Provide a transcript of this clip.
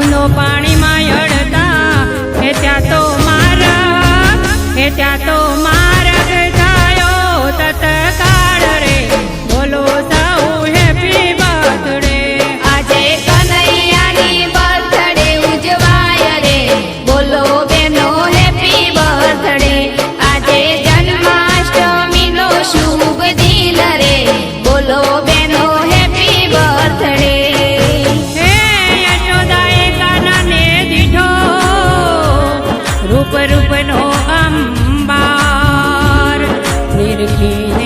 નો પાણી રૂપનો અંબાર. નિરખીને